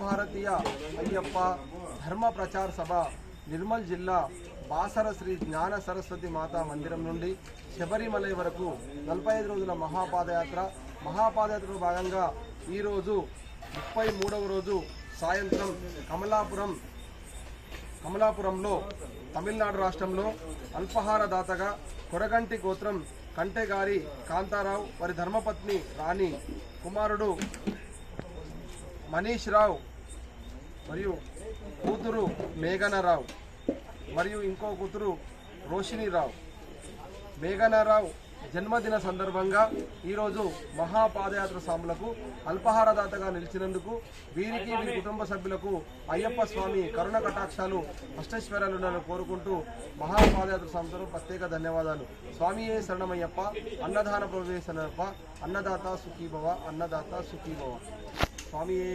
భారతీయ అయ్యప్ప ధర్మ ప్రచార సభ నిర్మల్ జిల్లా బాసర శ్రీ జ్ఞాన సరస్వతి మాతా మందిరం నుండి శబరిమలై వరకు నలభై ఐదు రోజుల మహాపాదయాత్ర. మహాపాదయాత్రలో భాగంగా ఈరోజు ముప్పై మూడవ రోజు సాయంత్రం కమలాపురం కమలాపురంలో తమిళనాడు రాష్ట్రంలో అల్పహార దాతగా కొరగంటి గోత్రం కంటెగారి కాంతారావు వారి ధర్మపత్ని రాణి కుమారుడు మనీష్ రావు మరియు కూతురు మేఘనరావు మరియు ఇంకో కూతురు రోషిణి రావు మేఘనారావు జన్మదిన సందర్భంగా ఈరోజు మహాపాదయాత్ర స్వాములకు అల్పహారదాతగా నిలిచినందుకు వీరికి వీరి కుటుంబ సభ్యులకు అయ్యప్ప స్వామి కరుణ కటాక్షాలు అష్టైశ్వర్యాలు కోరుకుంటూ మహాపాదయాత్ర స్వామితో ప్రత్యేక ధన్యవాదాలు. స్వామియే శరణమయ్యప్ప అన్నదాన ప్రవేశనప్ప అన్నదాత సుఖీభవ అన్నదాత సుఖీభవ. స్వామియే